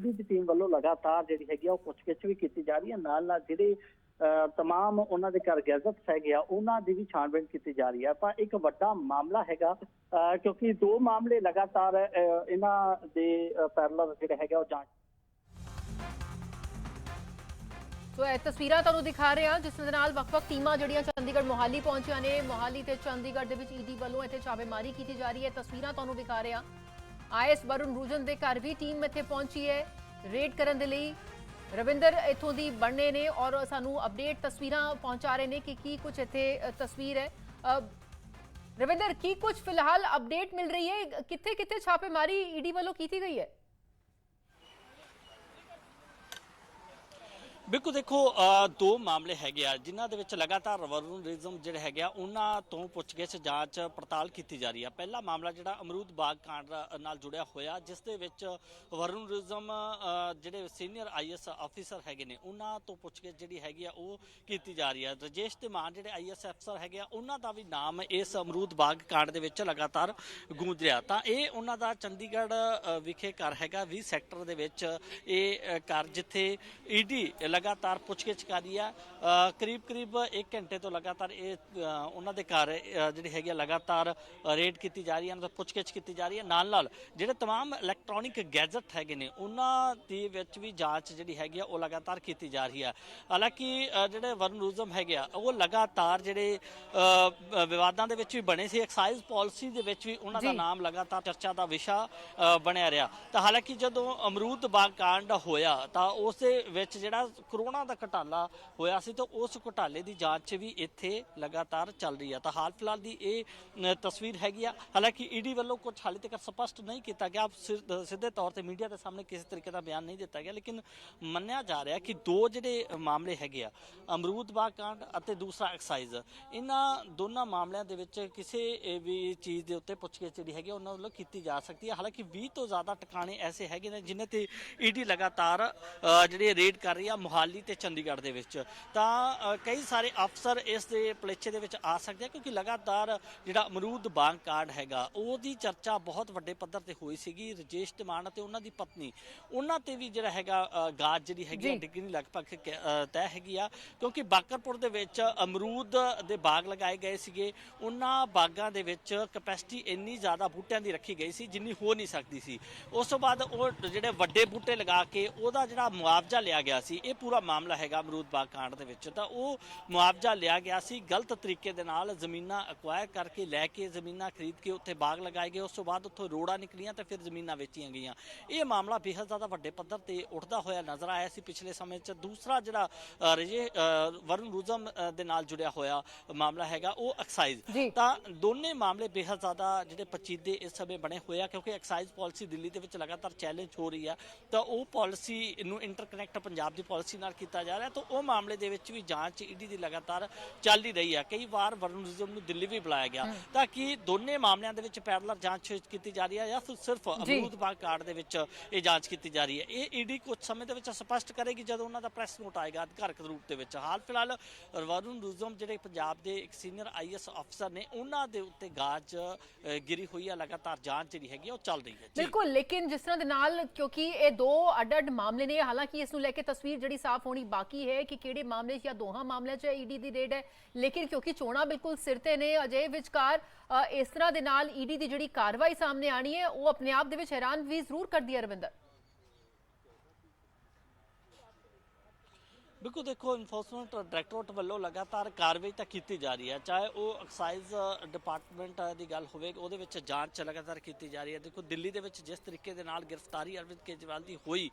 ED ਦੀ team ਵੱਲੋਂ ਲਗਾਤਾਰ ਜਿਹੜੀ ਹੈਗੀ ਆ ਉਹ ਪੁੱਛਗਿੱਛ ਵੀ ਕੀਤੀ ਜਾ ਰਹੀ ਹੈ। ਨਾਲ ਨਾਲ ਜਿਹੜੇ ਅਹ, ਉਹਨਾਂ ਦੇ ਘਰ ਗੈਜ਼ਟਸ ਹੈਗੇ ਆ ਉਹਨਾਂ ਦੀ ਵੀ ਛਾਣਬੀਣ ਕੀਤੀ ਜਾ ਰਹੀ ਹੈ। ਪਰ ਇੱਕ ਵੱਡਾ ਮਾਮਲਾ ਹੈਗਾ ਕਿਉਂਕਿ ਦੋ ਮਾਮਲੇ ਲਗਾਤਾਰ ਇਹਨਾਂ ਦੇ ਪੈਰਲਲ ਜਿਹੜੇ ਹੈਗਾ ਉਹ ਜਾਂਚ ਸੋ ਇਹ ਤਸਵੀਰਾਂ ਤੁਹਾਨੂੰ ਦਿਖਾ ਰਹੇ ਹਾਂ ਜਿਸ ਦੇ ਨਾਲ ਵੱਖ-ਵੱਖ ਟੀਮਾਂ ਜਿਹੜੀਆਂ ਚੰਡੀਗੜ੍ਹ ਮੋਹਾਲੀ ਪਹੁੰਚੀਆਂ ਨੇ। ਮੋਹਾਲੀ ਤੇ ਚੰਡੀਗੜ੍ਹ ਦੇ ਵਿੱਚ ਈਡੀ ਵੱਲੋਂ ਇੱਥੇ ਛਾਪੇਮਾਰੀ ਕੀਤੀ ਜਾ ਰਹੀ ਹੈ। ਤਸਵੀਰਾਂ ਤੁਹਾਨੂੰ ਦਿਖਾ ਰਹੇ ਹਾਂ। ਆਈਐਸ ਵਰੁਣ ਰੂਜਨ ਦੇ ਘਰ ਵੀ ਟੀਮ ਇੱਥੇ ਪਹੁੰਚੀ ਹੈ। ਰੇਡ ਕਰਨ ਦੇ ਲਈ ਰਵਿੰਦਰ ਇੱਥੋਂ ਦੀ ਬਣਨੇ ਨੇ ਔਰ ਸਾਨੂੰ ਅਪਡੇਟ ਤਸਵੀਰਾਂ ਪਹੁੰਚਾ ਰਹੇ ਨੇ ਕਿ ਕੀ ਕੁਝ ਇੱਥੇ ਤਸਵੀਰ ਹੈ। ਰਵਿੰਦਰ, ਕੀ ਕੁਝ ਫਿਲਹਾਲ ਅਪਡੇਟ ਮਿਲ ਰਹੀ ਹੈ? ਕਿੱਥੇ ਕਿੱਥੇ ਛਾਪੇਮਾਰੀ ਈਡੀ ਵੱਲੋਂ ਕੀਤੀ ਗਈ ਹੈ? ਬਿਲਕੁਲ ਦੇਖੋ ਦੋ ਮਾਮਲੇ ਹੈਗੇ ਆ, ਜਿਨ੍ਹਾਂ ਦੇ ਵਿੱਚ ਲਗਾਤਾਰ ਵਰਨਰਿਜ਼ਮ ਜਿਹੜੇ ਹੈਗੇ ਆ ਉਹਨਾਂ ਤੋਂ ਪੁੱਛਗਿੱਛ ਜਾਂਚ ਪੜਤਾਲ ਕੀਤੀ ਜਾ ਰਹੀ ਆ। ਪਹਿਲਾ ਮਾਮਲਾ ਜਿਹੜਾ ਅਮਰੂਦ ਬਾਗ ਕਾਂਡ ਨਾਲ ਜੁੜਿਆ ਹੋਇਆ, ਜਿਸ ਦੇ ਵਿੱਚ ਵਰਨਰਿਜ਼ਮ ਜਿਹੜੇ ਸੀਨੀਅਰ ਆਈਐਸ ਆਫੀਸਰ ਹੈਗੇ ਨੇ, ਉਹਨਾਂ ਤੋਂ ਪੁੱਛਗਿੱਛ ਜਿਹੜੀ ਹੈਗੀ ਆ, ਉਹ ਕੀਤੀ ਜਾ ਰਹੀ ਆ। ਰਜੇਸ਼ ਤੇ ਮਾਨ ਜਿਹੜੇ ਆਈਐਸ ਅਫਸਰ ਹੈਗੇ ਆ, ਉਹਨਾਂ ਦਾ ਵੀ ਨਾਮ ਇਸ ਅਮਰੂਦ ਬਾਗ ਕਾਂਡ ਦੇ ਵਿੱਚ ਲਗਾਤਾਰ ਗੂੰਜ ਰਿਹਾ ਤਾਂ ਇਹ ਉਹਨਾਂ ਦਾ ਚੰਡੀਗੜ੍ਹ ਵਿਖੇ ਘਰ ਹੈਗਾ 20 ਸੈਕਟਰ ਦੇ ਵਿੱਚ ਇਹ ਘਰ, ਜਿੱਥੇ ਈਡੀ ਲਗਾਤਾਰ ਪੁੱਛਗਿੱਛ ਕਰ ਰਹੀ ਆ ਕਰੀਬ ਕਰੀਬ 1 ਘੰਟੇ ਤੋਂ ਲਗਾਤਾਰ ਇਹ ਅ, ਉਹਨਾਂ ਦੇ ਘਰ ਅ, ਜਿਹੜੀ ਹੈਗੀ ਆ ਲਗਾਤਾਰ ਰੇਡ ਕੀਤੀ ਜਾ ਰਹੀ ਹੈ ਉਹਨਾਂ ਦਾ ਪੁੱਛਗਿੱਛ ਕੀਤੀ ਜਾ ਰਹੀ ਹੈ ਨਾਲ ਨਾਲ ਜਿਹੜੇ तमाम ਇਲੈਕਟ੍ਰੋਨਿਕ ਗੈਜਟ ਹੈਗੇ ਨੇ ਉਹਨਾਂ ਦੇ ਵਿੱਚ ਵੀ ਜਾਂਚ ਜਿਹੜੀ ਹੈਗੀ ਆ ਉਹ ਲਗਾਤਾਰ ਕੀਤੀ ਜਾ ਰਹੀ ਹੈ ਹਾਲਾਂਕਿ ਅ, ਜਿਹੜੇ ਵਰਨਰੂਜ਼ਮ ਹੈਗੇ ਆ ਉਹ ਲਗਾਤਾਰ ਜਿਹੜੇ ਅ, ਵਿਵਾਦਾਂ ਦੇ ਵਿੱਚ ਵੀ ਬਣੇ ਸੀ ਐਕਸਾਈਜ਼ ਪਾਲਿਸੀ ਦੇ ਵਿੱਚ ਵੀ ਉਹਨਾਂ ਦਾ ਜੀ। ਨਾਮ ਲਗਾਤਾਰ ਚਰਚਾ ਦਾ ਵਿਸ਼ਾ ਅ, ਬਣਿਆ ਰਿਹਾ ਤਾਂ ਹਾਲਾਂਕਿ ਜਦੋਂ ਅਮਰੂਦ ਬਾਗ ਕਾਂਡ ਹੋਇਆ ਤਾਂ ਉਸ ਦੇ ਵਿੱਚ ਜਿਹੜਾ ਕਰੋੜਾਂ ਦਾ ਘਟਾਲਾ ਹੋਇਆ ਸੀ ਤਾਂ ਉਸ ਘਟਾਲੇ ਦੀ ਜਾਂਚ ਵੀ ਇੱਥੇ ਲਗਾਤਾਰ ਚੱਲ ਰਹੀ ਹੈ ਤਾਂ ਹਾਲ ਫਿਲਹਾਲ ਦੀ ਇਹ ਤਸਵੀਰ ਹੈਗੀ ਆ। ਹਾਲਾਂਕਿ ਈਡੀ ਵੱਲੋਂ ਕੁਝ ਹਾਲੇ ਤੱਕ ਸਪਸ਼ਟ ਨਹੀਂ ਕੀਤਾ ਗਿਆ। ਸਿ- ਸਿੱਧੇ ਤੌਰ ਤੇ ਮੀਡੀਆ ਦੇ ਸਾਹਮਣੇ ਕਿਸੇ ਤਰੀਕੇ ਦਾ ਬਿਆਨ ਨਹੀਂ ਦਿੱਤਾ ਗਿਆ ਲੇਕਿਨ ਮੰਨਿਆ ਜਾ ਰਿਹਾ ਕਿ ਦੋ ਜਿਹੜੇ ਮਾਮਲੇ ਹੈਗੇ ਆ ਅਮਰੂਦ ਬਾਗ ਕਾਂਡ ਅਤੇ ਦੂਸਰਾ ਐਕਸਾਈਜ਼ ਇਹਨਾਂ ਦੋਨਾਂ ਮਾਮਲਿਆਂ ਦੇ ਵਿੱਚ ਕਿਸੇ ਵੀ ਚੀਜ਼ ਦੇ ਉੱਤੇ ਪੁੱਛਗਿੱਛ ਜਿਹੜੀ ਹੈਗੀ ਆ, ਉਹਨਾਂ ਵੱਲੋਂ ਕੀਤੀ ਜਾ ਸਕਦੀ ਹੈ ਹਾਲਾਂਕਿ 20 ਤੋਂ ਜ਼ਿਆਦਾ ਟਿਕਾਣੇ ਐਸੇ ਹੈਗੇ ਨੇ ਜਿਨ੍ਹਾਂ ਤੇ ਈਡੀ ਲਗਾਤਾਰ ਅ, ਜਿਹੜੀ ਰੇਡ ਕਰ ਰਹੀ ਆ। ਮੁਹਾਲੀ ਤੇ ਚੰਡੀਗੜ੍ਹ ਦੇ ਵਿੱਚ। ਤਾਂ ਕਈ ਸਾਰੇ ਅਫਸਰ ਇਸ ਦੇ ਪਲੇਚੇ ਦੇ ਵਿੱਚ ਆ ਸਕਦੇ ਆ ਕਿਉਂਕਿ ਲਗਾਤਾਰ ਜਿਹੜਾ ਅਮਰੂਦ ਬਾਗ ਕਾਂਡ ਹੈਗਾ ਉਹਦੀ ਚਰਚਾ ਬਹੁਤ ਵੱਡੇ ਪੱਧਰ ਤੇ ਹੋਈ ਸੀਗੀ। ਰਜੇਸ਼ ਧਮਾਨ ਅਤੇ ਉਹਨਾਂ ਦੀ ਪਤਨੀ ਉਹਨਾਂ ਤੇ ਵੀ ਜਿਹੜਾ ਹੈਗਾ ਗਾਜ ਜਿਹੜੀ ਹੈਗੀ। ਡਿੱਗਣੀ ਲਗਭਗ ਤੈਅ ਹੈਗੀ ਆ। ਕਿਉਂਕਿ ਬਾਕਰਪੁਰ ਦੇ ਵਿੱਚ ਅਮਰੂਦ ਦੇ ਬਾਗ ਲਗਾਏ ਗਏ ਸੀਗੇ। ਉਹਨਾਂ ਬਾਗਾਂ ਦੇ ਵਿੱਚ ਕਪੈਸਿਟੀ ਇੰਨੀ ਜ਼ਿਆਦਾ ਬੂਟਿਆਂ ਦੀ ਰੱਖੀ ਗਈ ਸੀ ਜਿੰਨੀ ਹੋ ਨਹੀਂ ਸਕਦੀ ਸੀ। ਉਸ ਤੋਂ ਬਾਅਦ ਉਹ ਜਿਹੜੇ ਵੱਡੇ ਬੂਟੇ ਲਗਾ ਕੇ ਉਹਦਾ ਜਿਹੜਾ ਮੁਆਵਜ਼ਾ ਲਿਆ ਗਿਆ ਸੀ ਇਹ ਪੂਰਾ ਮਾਮਲਾ ਹੈਗਾ ਅਮਰੂਦ ਬਾਗ ਕਾਂਡ ਦੇ ਵਿੱਚ। ਤਾਂ ਉਹ ਮੁਆਵਜ਼ਾ ਲਿਆ ਗਿਆ ਸੀ ਗਲਤ ਤਰੀਕੇ ਦੇ ਨਾਲ ਜ਼ਮੀਨਾਂ ਅਕਵਾਇਰ ਕਰਕੇ ਲੈ ਕੇ ਜ਼ਮੀਨਾਂ ਖਰੀਦ ਕੇ ਉੱਥੇ ਬਾਗ ਲਗਾਏ ਗਏ। ਉਸ ਤੋਂ ਬਾਅਦ ਉੱਥੋਂ ਰੋੜਾਂ ਨਿਕਲੀਆਂ ਤੇ ਫਿਰ ਜ਼ਮੀਨਾਂ ਵੇਚੀਆਂ ਗਈਆਂ। ਇਹ ਮਾਮਲਾ ਬੇਹੱਦ ਜ਼ਿਆਦਾ ਵੱਡੇ ਪੱਧਰ ਤੇ ਉੱਠਦਾ ਹੋਇਆ ਨਜ਼ਰ ਆਇਆ ਸੀ ਪਿਛਲੇ ਸਮੇਂ 'ਚ। ਦੂਸਰਾ ਜਿਹੜਾ ਰਜੇ ਅ, ਵਰੁਣ ਰੂਜ਼ਮ ਦੇ ਨਾਲ ਜੁੜਿਆ ਹੋਇਆ ਮਾਮਲਾ ਹੈਗਾ ਉਹ ਐਕਸਾਈਜ਼। ਤਾਂ ਦੋਨੇ ਮਾਮਲੇ ਬੇਹੱਦ ਜ਼ਿਆਦਾ ਜਿਹੜੇ ਪਚੀਦੇ ਇਸ ਸਮੇਂ ਬਣੇ ਹੋਏ ਆ ਕਿਉਂਕਿ ਐਕਸਾਈਜ਼ ਪਾਲਿਸੀ ਦਿੱਲੀ ਦੇ ਵਿੱਚ ਲਗਾਤਾਰ ਚੈਲੰਜ ਹੋ ਰਹੀ ਆ। ਤਾਂ ਉਹ ਪਾਲਿਸੀ ਨੂੰ ਇੰਟਰਕਨੈਕਟ ਪੰਜਾਬ ਦੀ ਪਾਲਿਸੀ ਨਾਲ ਕੀਤਾ ਜਾ ਰਿਹਾ ਤਾਂ ਉਹ ਮਾਮਲੇ ਦੇ ਵਿੱਚ ਵੀ ਜਾਂਚ ਈਡੀ ਦੀ ਲਗਾਤਾਰ ਚੱਲ ਹੀ ਰਹੀ ਆ ਕਈ ਵਾਰ ਵਰਨਰਿਜ਼ਮ ਨੂੰ ਦਿੱਲੀ ਵੀ ਬੁਲਾਇਆ ਗਿਆ ਤਾਂ ਕਿ ਦੋਨੇ ਮਾਮਲਿਆਂ ਦੇ ਵਿੱਚ ਪੈਰਲਲ ਜਾਂਚ ਕੀਤੀ ਜਾ ਰਹੀ ਹੈ ਜਾਂ ਸਿਰਫ। ਅਮਰੂਦ ਬਾਗ ਕਾਰਡ ਦੇ ਵਿੱਚ ਇਹ ਜਾਂਚ ਕੀਤੀ ਜਾ ਰਹੀ ਹੈ। ਇਹ ਈਡੀ ਕੁਝ ਸਮੇਂ ਦੇ ਵਿੱਚ ਸਪਸ਼ਟ ਕਰੇਗੀ ਜਦੋਂ ਉਹਨਾਂ ਦਾ ਪ੍ਰੈਸ ਨੋਟ ਆਏਗਾ ਅਧਿਕਾਰਕ ਰੂਪ ਦੇ ਵਿੱਚ। ਹਾਲ ਫਿਲਹਾਲ ਵਰੁਣ ਰੂਜ਼ਮ ਜਿਹੜੇ ਪੰਜਾਬ ਦੇ ਇੱਕ ਸੀਨੀਅਰ ਆਈਐਸ ਅਫਸਰ ਨੇ ਉਹਨਾਂ ਦੇ ਉੱਤੇ ਗਾਜ ਗਿਰੀ ਹੋਈ ਹੈ। ਲਗਾਤਾਰ ਜਾਂਚ ਜਿਹੜੀ ਹੈਗੀ ਉਹ ਚੱਲ ਰਹੀ ਹੈ। ਬਿਲਕੁਲ ਲੇਕਿਨ ਜਿਸ ਤਰ੍ਹਾਂ ਦੇ ਨਾਲ ਕਿਉਂਕਿ ਇਹ ਦੋ ਅੱਡ-ਅੱਡ ਮਾਮਲੇ ਨੇ ਹਾਲਾਂਕਿ ਇਸ ਨੂੰ ਲੈ ਕੇ ਤਸਵੀਰ ਜਿਹੜੀ ਸਾਫ਼ ਹੋਣੀ ਬਾਕੀ ਹੈ ਕਿ ਕਿਹੜੇ ਮਾਮਲੇ 'ਚ ਜਾਂ ਦੋਹਾਂ ਮਾਮਲਿਆਂ 'ਚ ਈਡੀ ਦੀ ਰੇਡ ਹੈ। ਲੇਕਿਨ ਕਿਉਂਕਿ ਚੋਣਾਂ ਬਿਲਕੁਲ ਸਿਰ ਤੇ ਨੇ ਅਜੇ ਵਿਚਕਾਰ ਇਸ ਤਰ੍ਹਾਂ ਦੇ ਨਾਲ ਈਡੀ ਦੀ ਜਿਹੜੀ ਕਾਰਵਾਈ ਸਾਹਮਣੇ ਆਣੀ ਹੈ, ਉਹ ਆਪਣੇ ਆਪ ਦੇ ਵਿੱਚ ਹੈਰਾਨ ਵੀ ਜ਼ਰੂਰ ਕਰਦੀ ਹੈ ਰਵਿੰਦਰ। ਬਿਲਕੁਲ ਦੇਖੋ ਇਨਫੋਰਸਮੈਂਟ ਡਾਇਰੈਕਟੋਰੇਟ ਵੱਲੋਂ ਲਗਾਤਾਰ ਕਾਰਵਾਈ ਤਾਂ ਕੀਤੀ ਜਾ ਰਹੀ ਹੈ। ਚਾਹੇ ਉਹ ਐਕਸਾਈਜ਼ ਡਿਪਾਰਟਮੈਂਟ ਦੀ ਗੱਲ ਹੋਵੇ, ਉਹਦੇ ਵਿੱਚ ਜਾਂਚ ਲਗਾਤਾਰ ਕੀਤੀ ਜਾ ਰਹੀ ਹੈ। ਦੇਖੋ, ਦਿੱਲੀ ਦੇ ਵਿੱਚ ਜਿਸ ਤਰੀਕੇ ਦੇ ਨਾਲ ਗ੍ਰਿਫਤਾਰੀ ਅਰਵਿੰਦ ਕੇਜਰੀਵਾਲ ਦੀ ਹੋਈ